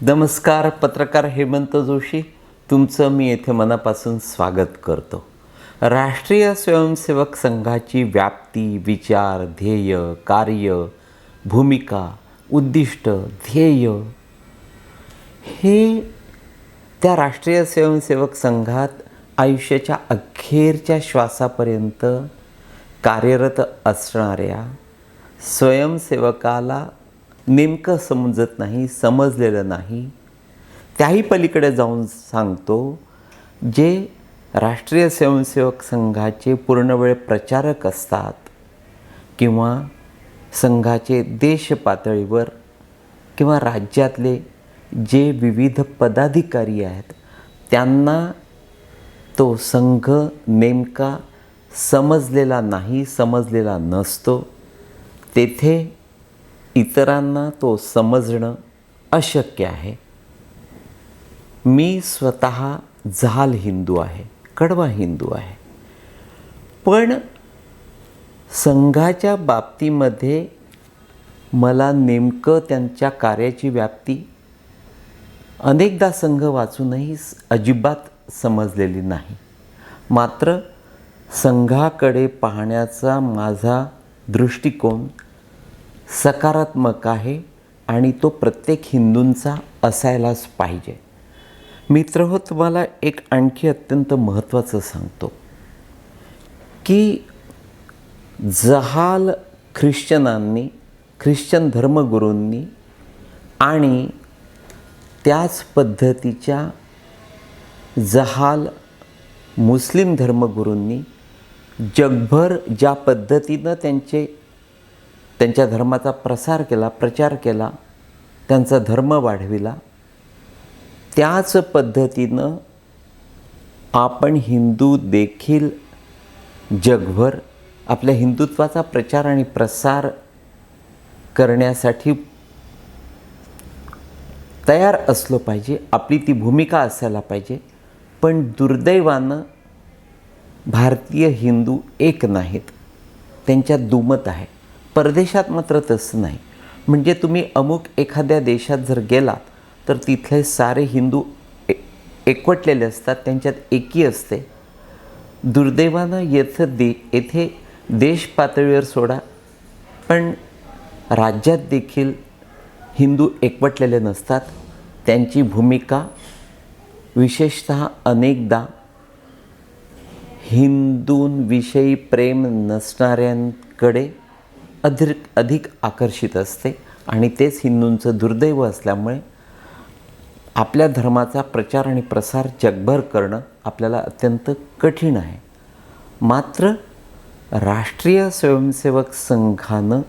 नमस्कार पत्रकार हेमंत जोशी. तुमचं मी येथे मनापासून स्वागत करतो. राष्ट्रीय स्वयंसेवक संघाची व्याप्ती विचार ध्येय कार्य भूमिका उद्दिष्ट ध्येय हे त्या राष्ट्रीय स्वयंसेवक संघात आयुष्याच्या अखेरच्या श्वासापर्यंत कार्यरत असणाऱ्या स्वयंसेवकाला नेमकं समजत नाही समजलेलं नाही. त्याही पलीकडे जाऊन सांगतो जे राष्ट्रीय स्वयंसेवक संघाचे पूर्णवेळ प्रचारक असतात किंवा संघाचे देश पातळीवर किंवा राज्यातले जे विविध पदाधिकारी आहेत त्यांना तो संघ नेमका समजलेला नाही समजलेला नसतो. तेथे इतरांना तो समजणं अशक्य आहे. मी स्वतः झाल हिंदू आहे कडवा हिंदू आहे. पण संघाच्या बाबतीमध्ये मला नेमकं त्यांच्या कार्याची व्याप्ती अनेकदा संघ वाचूनही अजिबात समजलेली नाही. मात्र संघाकडे पाहण्याचा माझा दृष्टिकोन सकारात्मक आहे आणि तो प्रत्येक हिंदूंचा असायलाच पाहिजे. मित्र हो तुम्हाला एक आणखी अत्यंत महत्त्वाचं सांगतो की जहाल ख्रिश्चनांनी ख्रिश्चन धर्मगुरूंनी आणि त्याच पद्धतीच्या जहाल मुस्लिम धर्मगुरूंनी जगभर ज्या पद्धतीनं त्यांचे त्यांच्या धर्माचा प्रसार केला प्रचार केला त्यांचा धर्म वाढविला. त्याच पद्धतीनं आपण हिंदू देखील जगभर आपल्या हिंदुत्वाचा प्रचार आणि प्रसार करण्यासाठी तयार असलो पाहिजे आपली ती भूमिका असायला पाहिजे. पण दुर्दैवानं भारतीय हिंदू एक नाहीत. त्यांच्यात दुमत आहे. परदेशात मात्र तसं नाही. म्हणजे तुम्ही अमुक एखाद्या देशात जर गेलात तर तिथले सारे हिंदू ए एकवटलेले असतात त्यांच्यात एकी असते. दुर्दैवानं येथं दे येथे देश पातळीवर सोडा पण राज्यात देखील हिंदू एकवटलेले नसतात. त्यांची भूमिका विशेषत अनेकदा हिंदूंविषयी प्रेम नसणाऱ्यांकडे अधिक अधिक आकर्षित असते. आणि तेच हिंदूंचं दुर्दैव असल्यामुळे आपल्या धर्माचा प्रचार आणि प्रसार जगभर करणं आपल्याला अत्यंत कठीण आहे. मात्र राष्ट्रीय स्वयंसेवक संघानं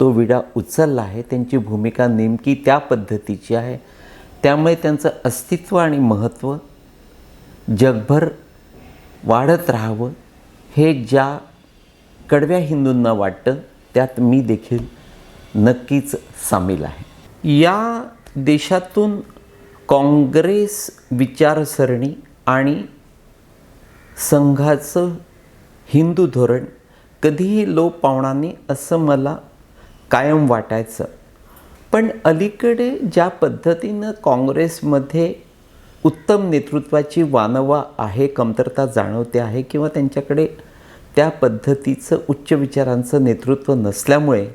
तो विडा उचलला आहे. त्यांची भूमिका नेमकी त्या पद्धतीची आहे. त्यामुळे त्यांचं अस्तित्व आणि महत्त्व जगभर वाढत राहावं हे ज्या कडव्या हिंदूंना वाटतं त्यात मी देखील नक्कीच सामील आहे. या देशातून काँग्रेस विचारसरणी आणि संघाचं हिंदू धोरण कधीही लोप पावणाने असं मला कायम वाटायचं. पण अलीकडे ज्या पद्धतीनं काँग्रेसमध्ये उत्तम नेतृत्वाची वानवा आहे कमतरता जाणवते आहे किंवा त्यांच्याकडे त्या पद्धतीचं उच्च विचारांचं नेतृत्व नसल्यामुळे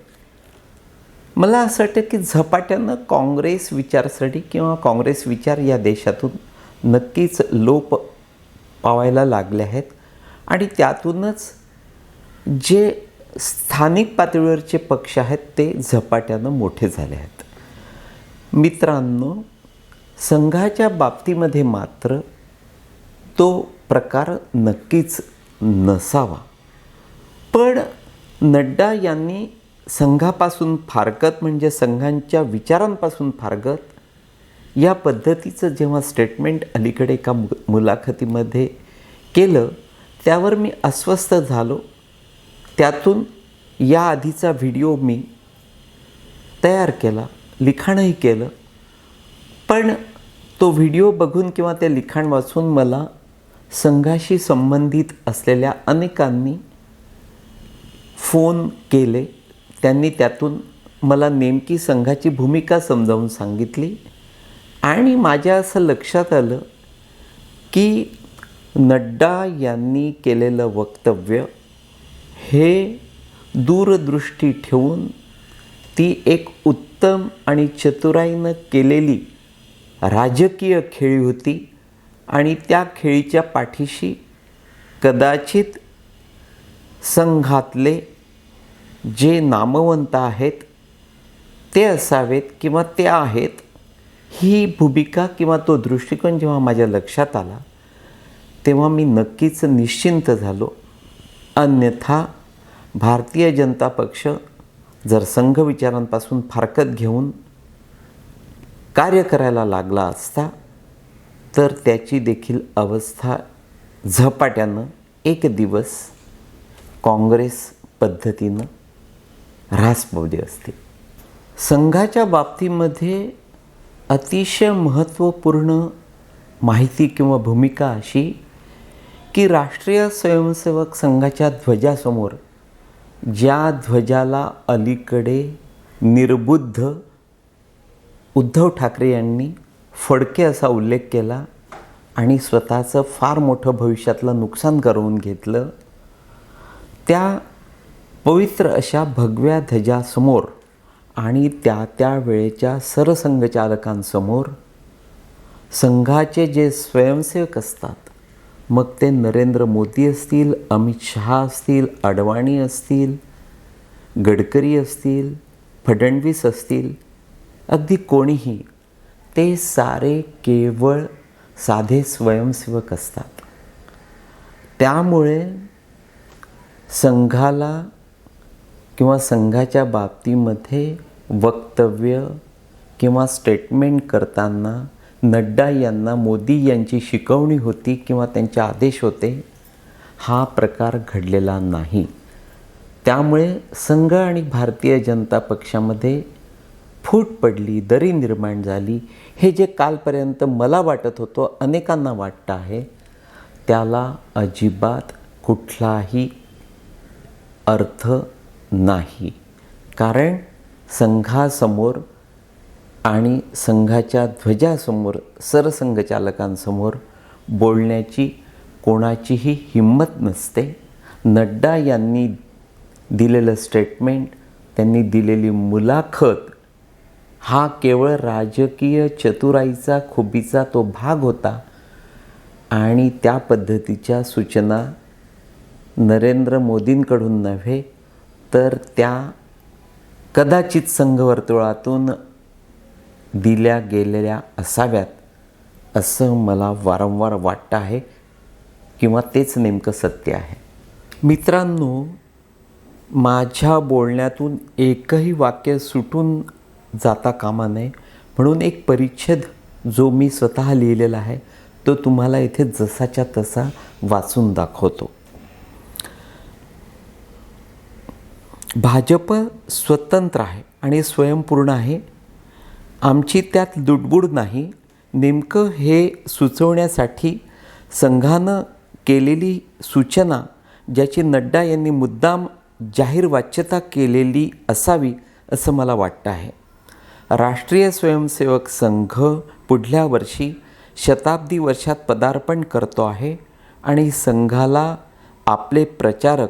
मला असं वाटतं की झपाट्यानं काँग्रेस विचारसरणी किंवा काँग्रेस विचार या देशातून नक्कीच लोप पावायला लागले आहेत. आणि त्यातूनच जे स्थानिक पातळीवरचे पक्ष आहेत ते झपाट्यानं मोठे झाले आहेत. मित्रांनो संघाच्या बाबतीमध्ये मात्र तो प्रकार नक्कीच नसावा. पण नड्डा यांनी संघापासून फारकत म्हणजे संघांच्या विचारांपासून फारगत या पद्धतीचं जेव्हा स्टेटमेंट अलीकडे एका मु मुलाखतीमध्ये केलं त्यावर मी अस्वस्थ झालो. त्यातून या आधीचा व्हिडिओ मी तयार केला लिखाणही केलं. पण तो व्हिडिओ बघून किंवा ते लिखाण वाचून मला संघाशी संबंधित असलेल्या अनेकांनी फोन केले त्यांनी त्यातून मला नेमकी संघाची भूमिका समजावून सांगितली आणि माझ्या असं लक्षात आलं की नड्डा यांनी केलेलं वक्तव्य हे दूरदृष्टी ठेवून ती एक उत्तम आणि चतुराईनं केलेली राजकीय खेळी होती आणि त्या खेळीच्या पाठीशी कदाचित संघातले जे नामवंत आहेत ते असावेत किंवा ते आहेत ही भूमिका किंवा तो दृष्टिकोन जेव्हा माझ्या लक्षात आला तेव्हा मी नक्कीच निश्चिंत झालो. अन्यथा भारतीय जनता पक्ष जर संघ विचारांपासून फारकत घेऊन कार्य करायला लागला असता तर त्याची देखील अवस्था झपाट्यानं एक दिवस काँग्रेस पद्धतीनं रासपवली असते. संघाच्या बाबतीमध्ये अतिशय महत्त्वपूर्ण माहिती किंवा भूमिका अशी की राष्ट्रीय स्वयंसेवक संघाच्या ध्वजासमोर ज्या ध्वजाला अलीकडे निर्बुद्ध उद्धव ठाकरे यांनी फडके असा उल्लेख केला आणि स्वतःचं फार मोठं भविष्यातलं नुकसान करवून घेतलं त्या पवित्र अशा भगव्या ध्वजासमोर आणि त्या त्या वेळेच्या सरसंघचालकांसमोर संघाचे जे स्वयंसेवक असतात मग ते नरेंद्र मोदी असतील अमित शहा असतील अडवाणी असतील गडकरी असतील फडणवीस असतील अगदी कोणीही ते सारे केवळ साधे स्वयंसेवक असतात. त्यामुळे संघाला किंवा संघाच्या बाबतीमध्ये वक्तव्य किंवा स्टेटमेंट करताना नड्डा यांना मोदी यांची शिकवणी होती किंवा त्यांचे आदेश होते हा प्रकार घडलेला नाही. त्यामुळे संघ आणि भारतीय जनता पक्षामध्ये फूट पडली दरी निर्माण झाली. हे जे कालपर्यंत मला वाटत होतं अनेकांना वाटतं आहे त्याला अजिबात कुठलाही अर्थ नाही. कारण संघासमोर आणि संघाच्या ध्वजासमोर सरसंघचालकांसमोर बोलण्याची कोणाचीही हिंमत नसते. नड्डा यांनी दिलेलं स्टेटमेंट त्यांनी दिलेली मुलाखत हा केवळ राजकीय चतुराईचा खुबीचा तो भाग होता. आणि त्या पद्धतीच्या सूचना नरेंद्र मोदींकडून नव्हे तर त्या कदाचित संघवर्तुळातून दिल्या गेलेल्या असाव्यात असं मला वारंवार वाटतं आहे किंवा तेच नेमकं सत्य आहे. मित्रांनो माझ्या बोलण्यातून एकही वाक्य सुटून जाता कामा नये म्हणून एक परिच्छेद जो मी स्वतः लिहिलेला आहे तो तुम्हाला इथे जसाच्या तसा वाचून दाखवतो. भाजप स्वतंत्र आहे आणि स्वयंपूर्ण आहे. आमची त्यात लुडबुड नाही. नेमकं हे सुचवण्यासाठी संघानं केलेली सूचना ज्याची नड्डा यांनी मुद्दाम जाहीर वाच्यता केलेली असावी असं मला वाटतं आहे. राष्ट्रीय स्वयंसेवक संघ पुढल्या वर्षी शताब्दी वर्षात पदार्पण करतो आहे आणि संघाला आपले प्रचारक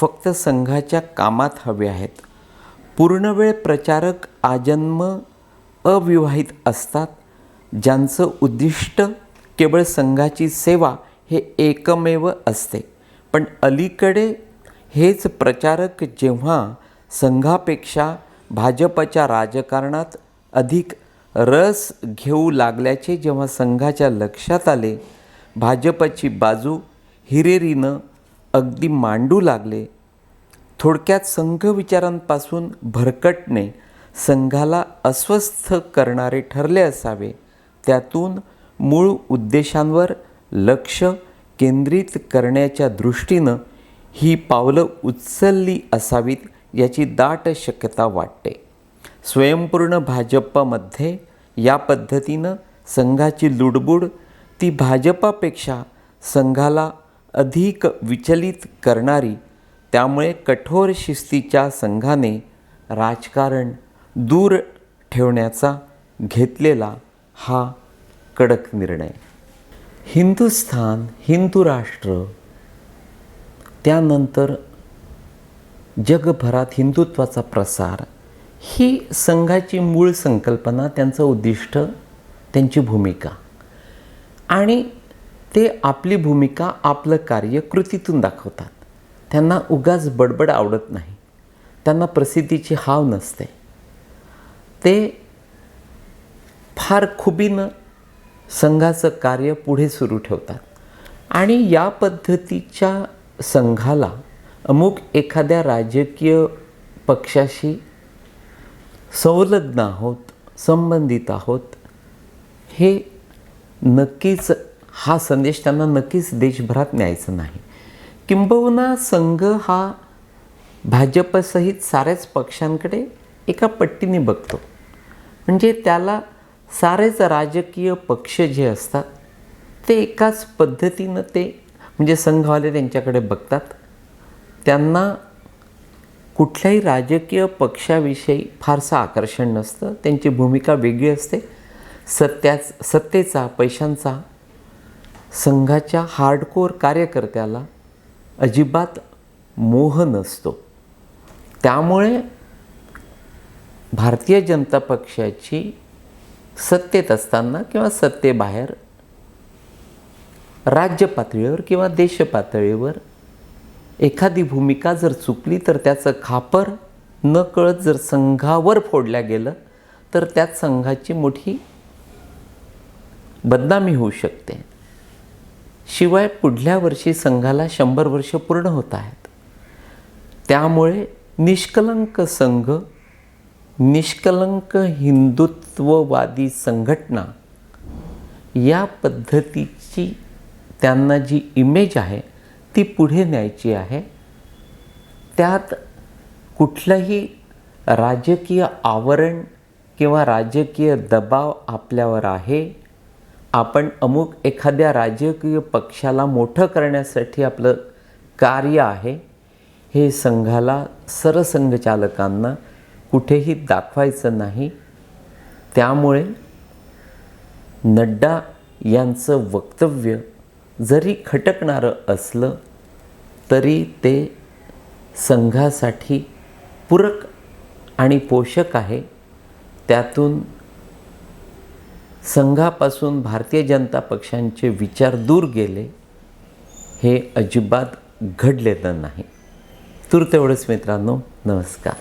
फक्त संघाच्या कामात हवे आहेत. पूर्णवेळ प्रचारक आजन्म अविवाहित असतात. ज्यांचं उद्दिष्ट केवळ संघाची सेवा हे एकमेव असते. पण अलीकडे हेच प्रचारक जेव्हा संघापेक्षा भाजपच्या राजकारणात अधिक रस घेऊ लागल्याचे जेव्हा संघाच्या लक्षात आले भाजपची बाजू हिरेरीनं अगदी मांडू लागले. थोडक्यात संघ विचारांपासून भरकटणे संघाला अस्वस्थ करणारे ठरले असावे. त्यातून मूळ उद्देशांवर लक्ष केंद्रित करण्याच्या दृष्टीनं ही पावलं उचलली असावीत याची दाट शक्यता वाटते. स्वयंपूर्ण भाजपमध्ये या पद्धतीनं संघाची लुडबुड ती भाजपापेक्षा संघाला अधिक विचलित करणारी त्यामुळे कठोर शिस्तीच्या संघाने राजकारण दूर ठेवण्याचा घेतलेला हा कडक निर्णय. हिंदुस्थान हिंदू राष्ट्र त्यानंतर जगभरात हिंदुत्वाचा प्रसार ही संघाची मूळ संकल्पना त्यांचं उद्दिष्ट त्यांची भूमिका. आणि ते आपली भूमिका आपलं कार्य कृतीतून दाखवतात. त्यांना उगाच बडबड आवडत नाही. त्यांना प्रसिद्धीची हाव नसते. ते फार खुबीनं संघाचं कार्य पुढे सुरू ठेवतात. आणि या पद्धतीच्या संघाला अमुक एखाद्या राजकीय पक्षाशी संलग्न आहोत संबंधित आहोत हे नक्कीच हा संदेश त्यांना नक्कीच देशभरात न्यायचा नाही. किंबहुना संघ हा भाजपसहित साऱ्याच पक्षांकडे एका पट्टीने बघतो. म्हणजे त्याला सारेच राजकीय पक्ष जे असतात ते एकाच पद्धतीनं ते म्हणजे संघवाले त्यांच्याकडे बघतात. त्यांना कुठल्याही राजकीय पक्षाविषयी फारसं आकर्षण नसतं. त्यांची भूमिका वेगळी असते. सत्याच सत्तेचा पैशांचा संघाच्या हार्डकोर कार्यकर्त्याला अजिबात मोह नसतो. त्यामुळे भारतीय जनता पक्षाची सत्तेत असताना किंवा सत्तेबाहेर राज्य पातळीवर किंवा देश पातळीवर एखादी भूमिका जर चुकली तर त्याचं खापर न कळत जर संघावर फोडल्या गेलं तर त्यात संघाची मोठी बदनामी होऊ शकते. शिवाय पुढल्या वर्षी संघाला शंभर वर्ष पूर्ण होत आहेत. त्यामुळे निष्कलंक संघ निष्कलंक हिंदुत्ववादी संघटना या पद्धतीची त्यांना जी इमेज आहे ती पुढे न्यायची आहे. त्यात कुठलंही राजकीय आवरण किंवा राजकीय दबाव आपल्यावर आहे. आपण अमुक एखाद्या राजकीय पक्षाला मोठं करण्यासाठी आपलं कार्य आहे हे संघाला सरसंघचालकांना कुठेही दाखवायचं नाही. त्यामुळे नड्डा यांचं वक्तव्य जरी खटकणारं असलं तरी ते संघासाठी पूरक आणि पोषक आहे. त्यातून संघापासून भारतीय जनता पक्षांचे विचार दूर गेले हे अजिबात घडलेलं नाही. तूर तेवढंच मित्रांनो नमस्कार.